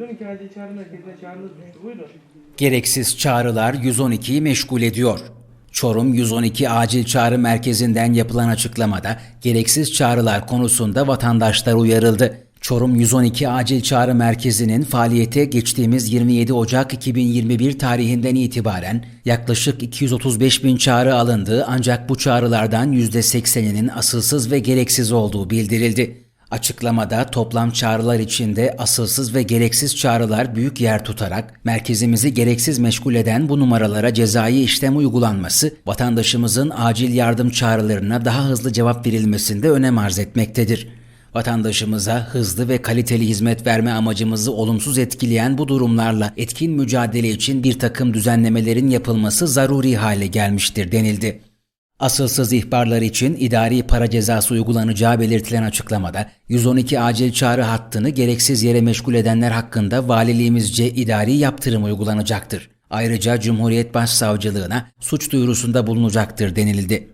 112 acil çağrı merkezine çağrınız düştü. Buyurun. Gereksiz çağrılar 112'yi meşgul ediyor. Çorum 112 Acil Çağrı Merkezi'nden yapılan açıklamada gereksiz çağrılar konusunda vatandaşlar uyarıldı. Çorum 112 Acil Çağrı Merkezi'nin faaliyete geçtiğimiz 27 Ocak 2021 tarihinden itibaren yaklaşık 235 bin çağrı alındığı ancak bu çağrılardan %80'inin asılsız ve gereksiz olduğu bildirildi. Açıklamada toplam çağrılar içinde asılsız ve gereksiz çağrılar büyük yer tutarak merkezimizi gereksiz meşgul eden bu numaralara cezai işlem uygulanması vatandaşımızın acil yardım çağrılarına daha hızlı cevap verilmesinde önem arz etmektedir. Vatandaşımıza hızlı ve kaliteli hizmet verme amacımızı olumsuz etkileyen bu durumlarla etkin mücadele için bir takım düzenlemelerin yapılması zaruri hale gelmiştir denildi. Asılsız ihbarlar için idari para cezası uygulanacağı belirtilen açıklamada 112 acil çağrı hattını gereksiz yere meşgul edenler hakkında valiliğimizce idari yaptırım uygulanacaktır. Ayrıca Cumhuriyet Başsavcılığına suç duyurusunda bulunacaktır denildi.